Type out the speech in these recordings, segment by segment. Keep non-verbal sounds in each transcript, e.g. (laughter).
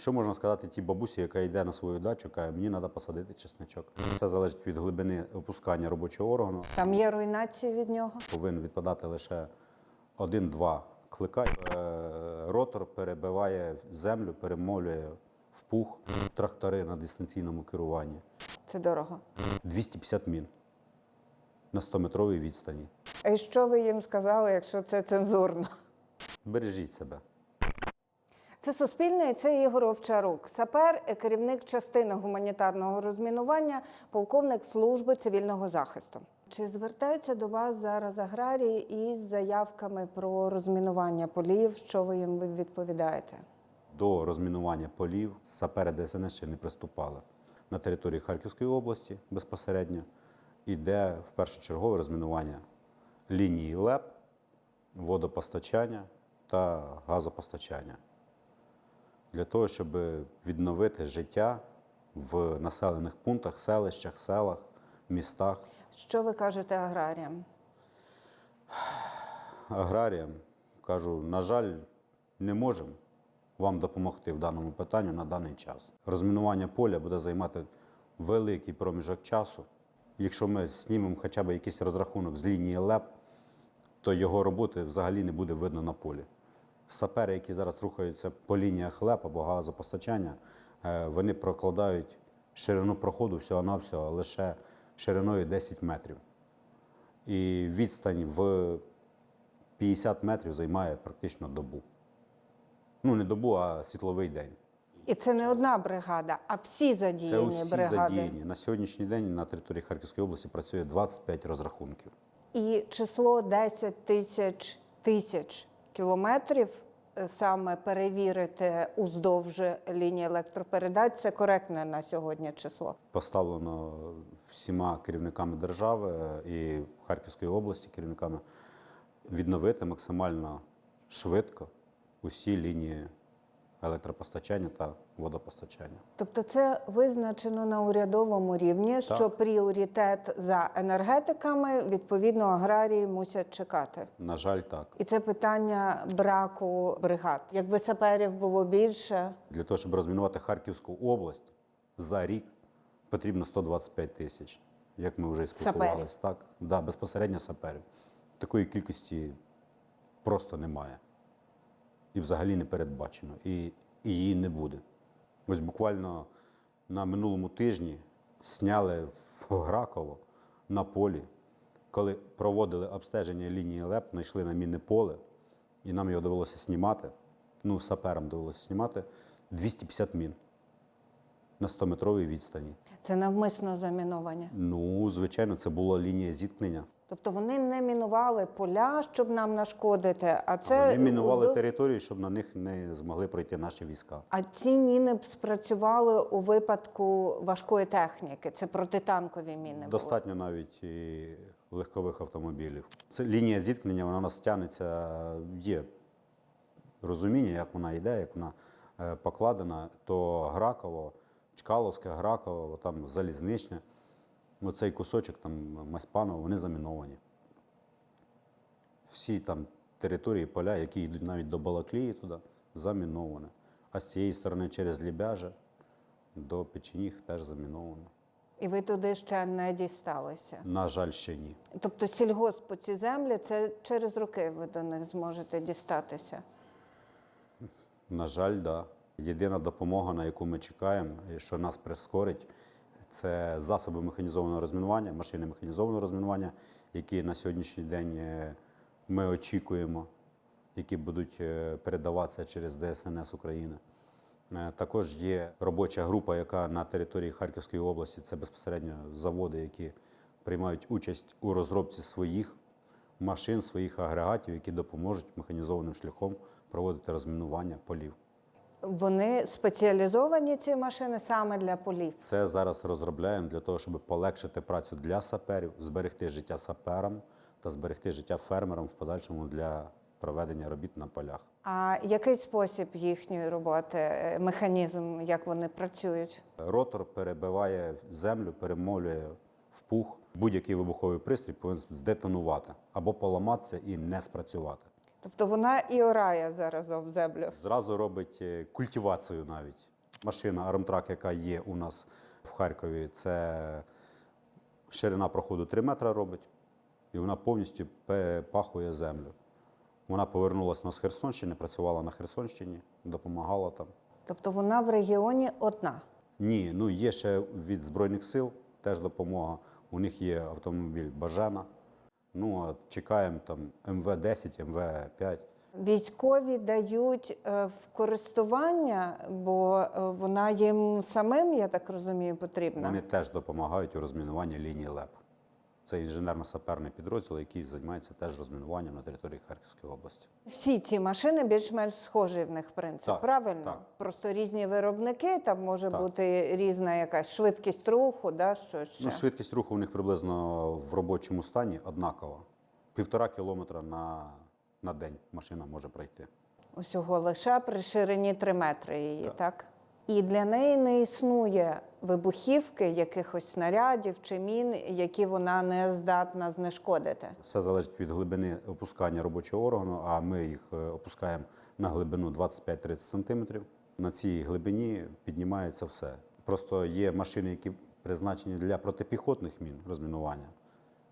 Що можна сказати тій бабусі, яка йде на свою дачу, каже, мені треба посадити чесничок. Це залежить від глибини опускання робочого органу. Там є руйнації від нього. Повинен відпадати лише один-два клика. Е, Ротор перебиває землю, перемолює в пух трактори на дистанційному керуванні. Це дорого. 250 мін на 100-метровій відстані. А і що ви їм сказали, якщо це цензурно? Бережіть себе. Це Суспільне це Ігор Овчарук, сапер, керівник частини гуманітарного розмінування, полковник служби цивільного захисту. Чи звертаються до вас зараз аграрії із заявками про розмінування полів? Що ви їм відповідаєте? До розмінування полів сапери ДСНС ще не приступали. На території Харківської області безпосередньо йде в першочергове розмінування лінії ЛЕП, водопостачання та газопостачання для того, щоб відновити життя в населених пунктах, селищах, селах, містах. Що ви кажете аграріям? аграріям кажу, на жаль, не можемо вам допомогти в даному питанню на даний час. Розмінування поля буде займати великий проміжок часу. Якщо ми знімемо хоча б якийсь розрахунок з лінії ЛЕП, то його роботи взагалі не буде видно на полі. Сапери, які зараз рухаються по лініях ЛЕП або газопостачання, е, вони прокладають ширину проходу всього-навсього лише шириною 10 метрів. І відстань в 50 метрів займає практично добу. Ну, не добу, а світловий день. І це не одна бригада, а всі Це задіяні усі бригади. задіяні. На сьогоднішній день на території Харківської області працює 25 розрахунків. І число 10 тисяч тисяч кілометрів е, саме перевірити уздовж лінії електропередач це коректне на сьогодні число. Поставлено всіма керівниками держави і Харківської області, керівниками відновити максимально швидко усі лінії електропостачання та водопостачання. Тобто це визначено на урядовому рівні, що пріоритет за енергетиками відповідно аграрії мусять чекати. На жаль, так. І це питання браку бригад. Якби саперів було більше, Для того, щоб розмінувати Харківську область за рік, потрібно 125 тисяч, як ми вже і спілкувалися. Так, да, безпосередньо саперів. Такої кількості просто немає. І взагалі не передбачено. І, і її не буде. Ось буквально на минулому тижні сняли в Граково на полі, коли проводили обстеження лінії ЛЕП, знайшли на мінне поле, і нам його довелося знімати. Ну, саперам довелося знімати 250 мін на 100-метровій відстані. це навмисно замінування. Ну, звичайно, це була лінія зіткнення. Тобто вони не мінували поля, щоб нам нашкодити, а це Вони мінували уздовж- територію, щоб на них не змогли пройти наші війська. А ці міни б спрацювали у випадку важкої техніки. Це протитанкові міни. були. Достатньо навіть і легкових автомобілів. Це лінія зіткнення, вона у нас тягнеться, є розуміння, як вона йде, як вона е, покладена, то Граково, Чкаловське, Граково, там Залізничне, оцей кусочок там Маспаново, вони заміновані. Всі там території, поля, які йдуть навіть до Балаклії туди, заміновані. А з цієї сторони через Лібяже до Печеніг теж заміновано. І ви туди ще не дісталися. На жаль, ще ні. Тобто сільгоспу ці землі це через роки ви до них зможете дістатися. На жаль, да. Єдина допомога, на яку ми чекаємо, що нас прискорить, це засоби механізованого розмінування, машини механізованого розмінування, які на сьогоднішній день е, ми очікуємо, які будуть е, передаватися через ДСНС України. Е, Також є робоча група, яка на території Харківської області це безпосередньо заводи, які приймають участь у розробці своїх машин, своїх агрегатів, які допоможуть механізованим шляхом проводити розмінування полів. Вони спеціалізовані ці машини саме для полів. Це зараз розробляємо для того, щоб полегшити працю для саперів, зберегти життя саперам та зберегти життя фермерам в подальшому для проведення робіт на полях. А який спосіб їхньої роботи, е, механізм, як вони працюють? Ротор перебиває землю, перемолює в пух. Будь-який вибуховий пристрій повинен здетонувати або поламатися і не спрацювати. Тобто вона і орає заразом землю. Зразу робить е, культивацію навіть. Машина Армтрак, яка є у нас в Харкові, це ширина проходу 3 метри робить, і вона повністю перепахує землю. Вона повернулася на Херсонщини, працювала на Херсонщині, допомагала там. Тобто вона в регіоні одна. Ні, ну є ще від Збройних сил теж допомога. У них є автомобіль Бажана. Ну, а чекаємо там МВ-10, МВ-5. Військові дають е, в користування, бо е, вона їм самим, я так розумію, потрібна. Вони теж допомагають у розмінуванні лінії ЛЕП. Це інженерно-саперний підрозділ, який займається теж розмінуванням на території Харківської області. Всі ці машини більш-менш схожі в них принцип, Так, правильно? так. Просто різні виробники, там може Так. бути різна якась швидкість руху, да, що ще. Ну, швидкість руху у них приблизно в робочому стані однакова. Півтора кілометра на, на день машина може пройти. Усього лише при ширині 3 метри її, так. І для неї не існує вибухівки, якихось снарядів чи мін, які вона не здатна знешкодити. Все залежить від глибини опускання робочого органу, а ми їх е, опускаємо на глибину 25-30 см. На цій глибині піднімається все. Просто є машини, які призначені для протипіхотних мін розмінування.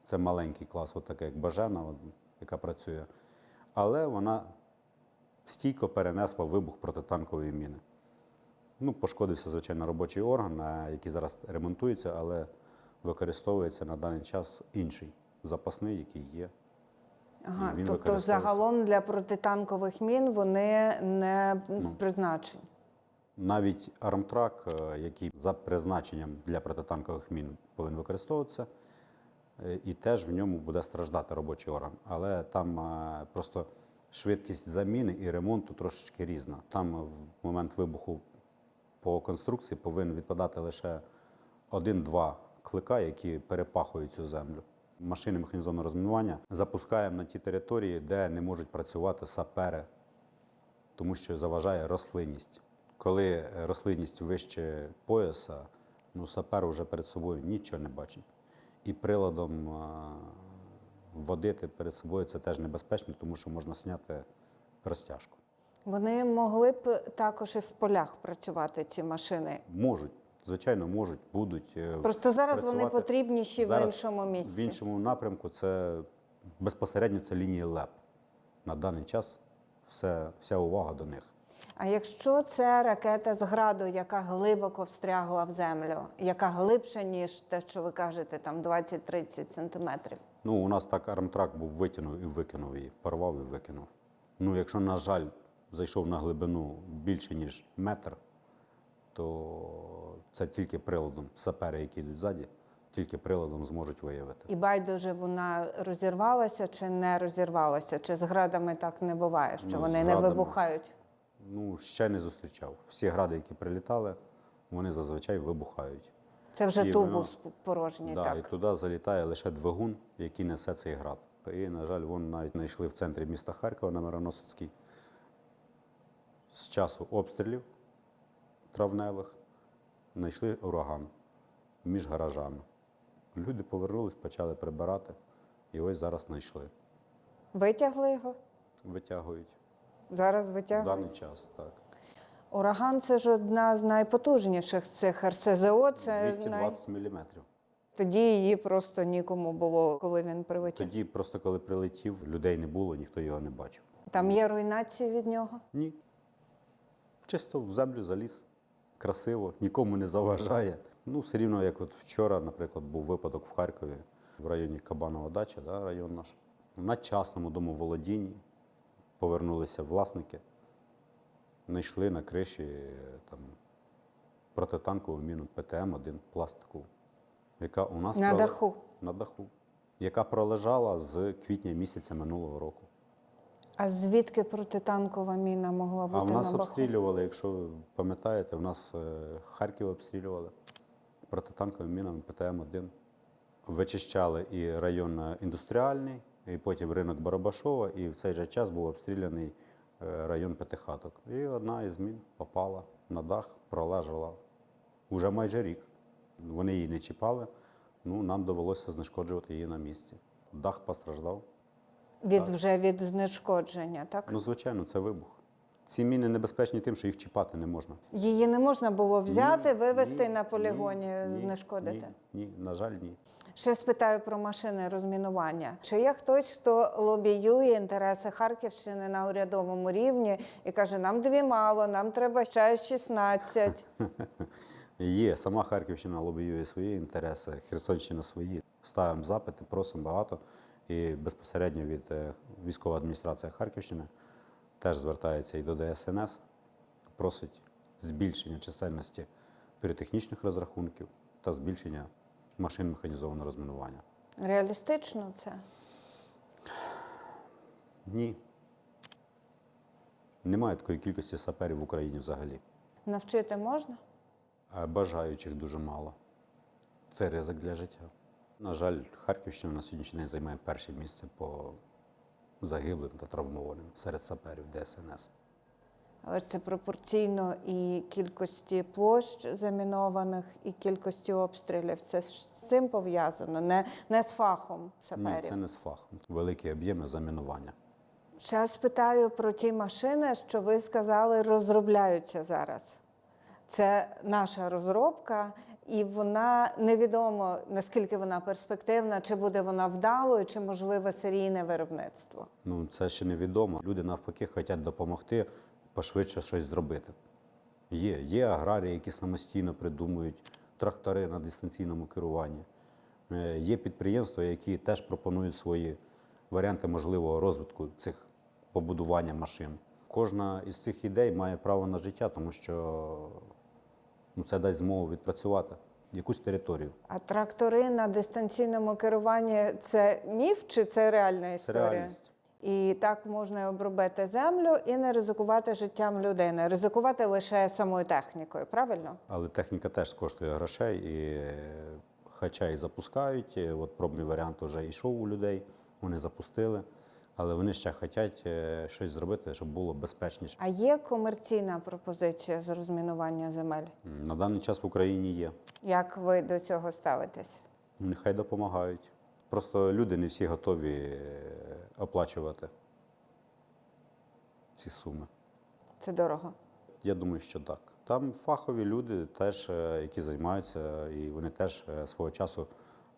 Це маленький клас, от як Бажена, от, яка працює. Але вона стійко перенесла вибух протитанкової міни. Ну, пошкодився, звичайно, робочий орган, який зараз ремонтується, але використовується на даний час інший запасний, який є. Ага, він тобто загалом для протитанкових мін вони не Ну. призначені. Навіть армтрак, е, який за призначенням для протитанкових мін повинен використовуватися, е, і теж в ньому буде страждати робочий орган. Але там е, просто швидкість заміни і ремонту трошечки різна. Там в момент вибуху по конструкції повинен відпадати лише один-два клика, які перепахують цю землю. Машини механізованого розмінування запускаємо на ті території, де не можуть працювати сапери, тому що заважає рослинність. Коли е, рослинність вище пояса, ну сапер вже перед собою нічого не бачить. І приладом водити перед собою це теж небезпечно, тому що можна зняти розтяжку. Вони могли б також і в полях працювати, ці машини. Можуть, звичайно, можуть, будуть. е, Просто зараз вони працювати. потрібніші в іншому місці. В іншому напрямку це безпосередньо це лінія ЛЕП. На даний час все, вся увага до них. А якщо це ракета з граду, яка глибоко встрягла в землю, яка глибша, ніж те, що ви кажете, там 20-30 сантиметрів. Ну, у нас так армтрак був витягнув і викинув її, порвав і викинув. Ну, якщо, на жаль, зайшов на глибину більше, ніж метр, то це тільки приладом. Сапери, які йдуть ззаді, тільки приладом зможуть виявити. І байдуже вона розірвалася чи не розірвалася, чи з градами так не буває, що Ну, вони не вибухають. Ну, ще не зустрічав. Всі гради, які прилітали, вони зазвичай вибухають. Це вже І тубус порожній, Да, і туди залітає лише двигун, який несе цей град. І, на жаль, вон навіть знайшли в центрі міста Харкова на Мироносицькій. З часу обстрілів травневих знайшли ураган між гаражами. Люди повернулись, почали прибирати, і ось зараз знайшли. Витягли його? Витягують Зараз витягують? в даний час. Так. Ураган це ж одна з найпотужніших цих РСЗО. Це най... 220 міліметрів. тоді її просто нікому було, коли він прилетів. Тоді просто коли прилетів, людей не було, ніхто його не бачив. Там є руйнації від нього. Ні. Чисто в землю заліз, красиво, нікому не заважає. Ну, все рівно, як от вчора, наприклад, був випадок в Харкові, в районі Кабанова дача, да, район наш. На частному домоволодінні повернулися власники, знайшли на криші е, там, протитанкову міну ПТМ-1 пластикову, яка у нас На проле- даху. на даху, яка пролежала з квітня місяця минулого року. А звідки протитанкова міна могла бути А в нас на обстрілювали, якщо ви пам'ятаєте, в нас е, Харків обстрілювали протитанковими мінами ПТМ-1. Вичищали і район е, індустріальний, і потім ринок Барабашова, і в цей же час був обстріляний е, район П'ятихаток. І одна із мін попала на дах, пролежала уже майже рік. Вони її не чіпали, ну нам довелося знешкоджувати її на місці. Дах постраждав. Від Так. вже від знешкодження, так? Ну, звичайно, це вибух. Ці міни небезпечні тим, що їх чіпати не можна. Її не можна було взяти, Ні, вивезти ні, на полігоні, ні, знешкодити. Ні, ні, на жаль, ні. Ще спитаю про машини розмінування. Чи є хтось, хто лобіює інтереси Харківщини на урядовому рівні і каже, нам дві мало, нам треба ще 16. (laughs) Є, сама Харківщина лобіює свої інтереси, Херсонщина свої. Ставимо запити, просимо багато. І безпосередньо від е, військової адміністрації Харківщини теж звертається і до ДСНС, просить збільшення чисельності піротехнічних розрахунків та збільшення машин механізованого розмінування. Реалістично це? Ні. Немає такої кількості саперів в Україні взагалі. Навчити можна? Бажаючих дуже мало. Це ризик для життя. На жаль, Харківщина на сьогоднішній день займає перше місце по загиблим та травмованим серед саперів ДСНС. Але ж це пропорційно і кількості площ замінованих, і кількості обстрілів. Це ж з цим пов'язано, не, не з фахом Ні, саперів. це не з фахом. Великі об'єми замінування. Ще спитаю про ті машини, що ви сказали, розробляються зараз. Це наша розробка, і вона невідомо наскільки вона перспективна, чи буде вона вдалою, чи можливе серійне виробництво. Ну, це ще невідомо. Люди навпаки хочуть допомогти пошвидше щось зробити. Є, є аграрії, які самостійно придумують трактори на дистанційному керуванні. Е, Є підприємства, які теж пропонують свої варіанти можливого розвитку цих побудування машин. Кожна із цих ідей має право на життя, тому що ну, це дасть змогу відпрацювати якусь територію. А трактори на дистанційному керуванні це міф чи це реальна Це історія? реальність. І так можна обробити землю і не ризикувати життям людини, ризикувати лише самою технікою, правильно? Але техніка теж коштує грошей, і хоча і запускають, от пробний варіант вже йшов у людей, вони запустили, але вони ще хочуть е, щось зробити, щоб було безпечніше. А є комерційна пропозиція з розмінування земель? На даний час в Україні є. Як ви до цього ставитесь? Нехай допомагають. Просто люди не всі готові е, оплачувати ці суми. Це дорого. Я думаю, що так. Там фахові люди, теж, е, які займаються, і вони теж свого часу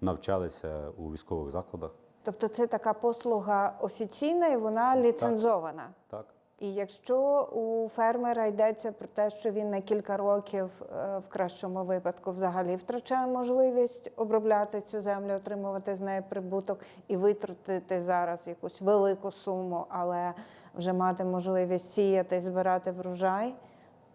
навчалися у військових закладах. Тобто це така послуга офіційна і вона ліцензована. Так. І якщо у фермера йдеться про те, що він на кілька років е, в кращому випадку взагалі втрачає можливість обробляти цю землю, отримувати з неї прибуток і витратити зараз якусь велику суму, але вже мати можливість сіяти і збирати врожай,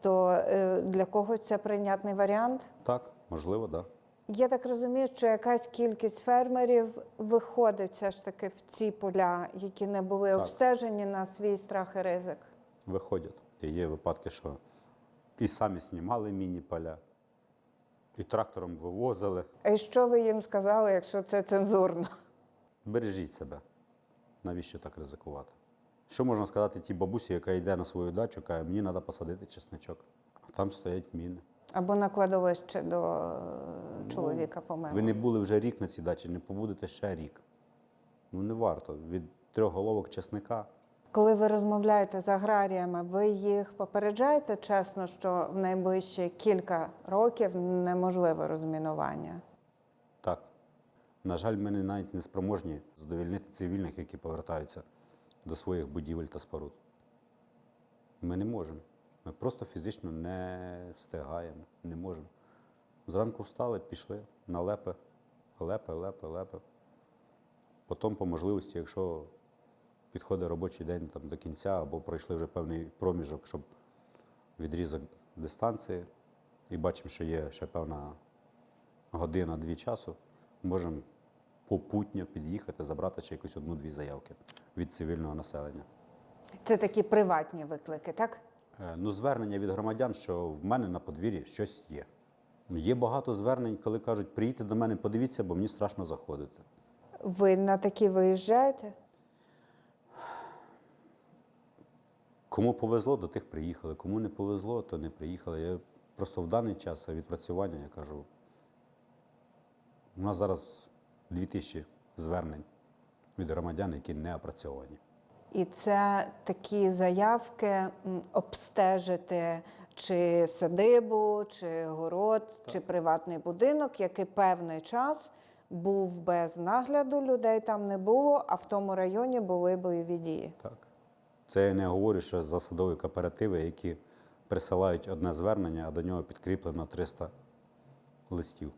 то е, для когось це прийнятний варіант. Так, можливо, так. Да. Я так розумію, що якась кількість фермерів виходить все ж таки в ці поля, які не були Так. обстежені на свій страх і ризик. Виходять. І є випадки, що і самі знімали міні-поля, і трактором вивозили. А що ви їм сказали, якщо це цензурно? Бережіть себе. Навіщо так ризикувати? Що можна сказати тій бабусі, яка йде на свою дачу, каже, мені треба посадити чесничок, а там стоять міни. Або на кладовище до е, чоловіка померло? Ви не були вже рік на цій дачі, не побудете ще рік. Ну не варто. Від трьох головок чесника Коли ви розмовляєте з аграріями, ви їх попереджаєте чесно, що в найближчі кілька років неможливе розмінування. Так. На жаль, ми навіть не спроможні задовільнити цивільних, які повертаються до своїх будівель та споруд. Ми не можемо. Ми просто фізично не встигаємо, не можемо. Зранку встали, пішли на лепи, лепи, лепи, лепи. Потім, по можливості, якщо підходить робочий день там, до кінця або пройшли вже певний проміжок, щоб відрізок дистанції, і бачимо, що є ще певна година-дві часу, можемо попутньо під'їхати, забрати ще якусь одну-дві заявки від цивільного населення. Це такі приватні виклики, так? Е, Ну, звернення від громадян, що в мене на подвір'ї щось є. Ну, Є багато звернень, коли кажуть, приїдьте до мене, подивіться, бо мені страшно заходити. Ви на такі виїжджаєте? Кому повезло, до тих приїхали. Кому не повезло, то не приїхали. Я просто в даний час відпрацювання я кажу. У нас зараз 2000 звернень від громадян, які не опрацьовані. І це такі заявки обстежити чи садибу, чи город, чи приватний будинок, який певний час був без нагляду, людей там не було, а в тому районі були бойові дії. Так. Це я не говорю ще за садові кооперативи, які присилають одне звернення, а до нього підкріплено 300 листів.